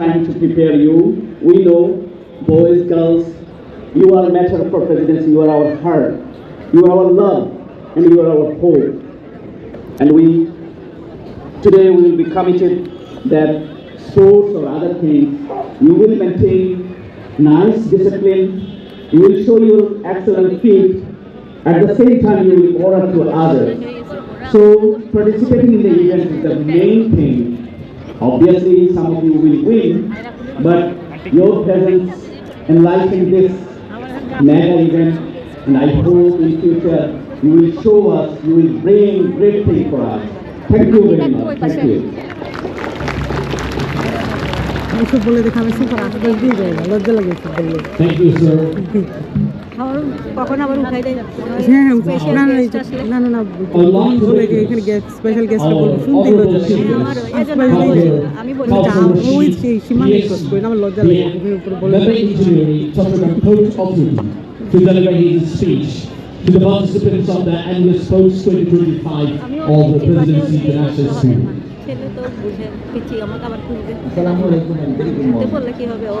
Trying to prepare you. We know, boys, girls, you are a matter for presidency. You are our heart. You are our love, and you are our hope. And we today we will be committed that sports or other things you will maintain nice discipline. You will show your excellent feet. At the same time, you will order to others. So participating in the event is the main thing. Obviously, some of you will win, but your presence enlightens this mega event, and I hope in future you will show us, you will bring great things for us. Thank you very much. Thank you. Thank you, sir. কখন আবার উঠাই দেয় হ্যাঁ হ্যাঁ না না এই যে- না না না বলুন বলে যে এখানে গেস্ট স্পেশাল গেস্টটা বলব শুনতেই লজ্জা লাগে আমি বলি যা ওই সেই সীমান্ত ক্রস করি না আমার লজ্জা লাগে মুখের উপরে বলে Member Engineering, Dr. Coach Ogden, to delegate his speech to the participants of the annual Sports 2025 of the Presidency International School. ছেলে তো বুঝে পিছিয়ে আমাকে আবার খুঁজবে Assalamu alaikum and very good তো morning. বললে কি হবে ও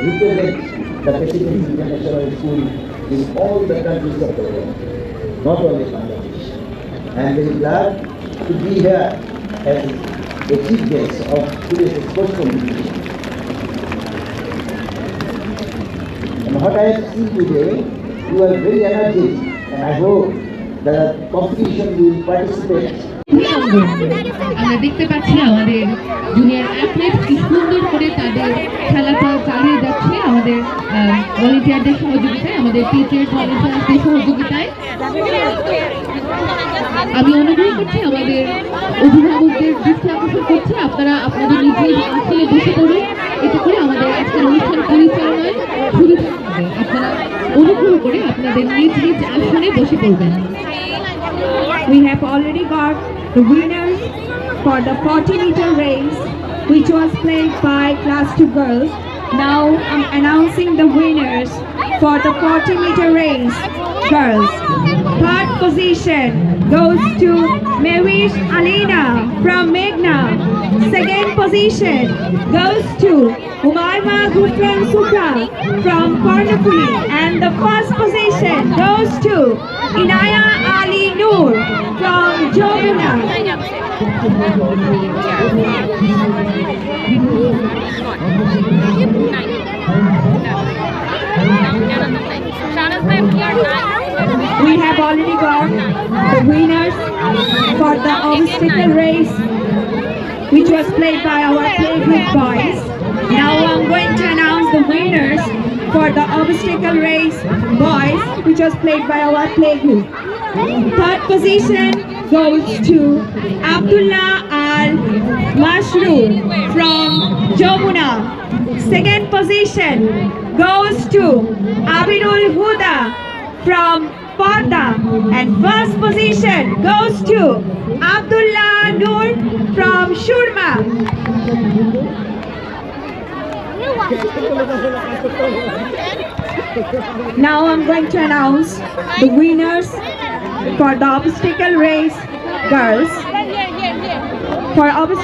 the Presidency International School in all the countries of the world, not only Bangladesh. I am very glad to be here as a chief guest of today's sports competition. And what I have seen today, you are very energetic, and I hope the competition will participate আমরা দেখতে পাচ্ছি আমাদের junior athlete কি সুন্দর করে তাদের খেলাটা চালিয়ে যাচ্ছে। আমাদের ভলেন্টিয়ারদের সহযোগিতায়, আমাদের টিচার ভলেন্টিয়ারদের সহযোগিতায়। আমি অনুগ্রহ করছি, আমাদের অভিভাবকদের দৃষ্টি আকর্ষণ করছি। আপনারা আপনাদের নিজ নিজ আসলে বসে পড়ুন। এতে করে আমাদের আজকের অনুষ্ঠান পরিচালনায় সুবিধা হবে। আপনারা অনুগ্রহ করে আপনাদের নিজ নিজ আসনে বসে পড়বেন। We have already got the winners for the 40 meter race, which was played by class 2 girls. Now I'm announcing the winners for the 40 meter race, girls. Third position goes to Mewish Alina from Meghna. Second position goes to Umayma Gufran Supra from Karnapuli. And the first position goes to Inaya Ali Noor from Jovina. We have already got the winners for the obstacle race, which was played by our playgroup boys. Now I'm going to announce the winners for the obstacle race boys, which was played by our playgroup. Third position goes to Abdullah Al Mashru from Jamuna. Second position goes to Abidul Huda from Parda. And first position goes to Abdullah Noor from Shurma. Now I'm going to announce the winners for the obstacle race girls. For obstacle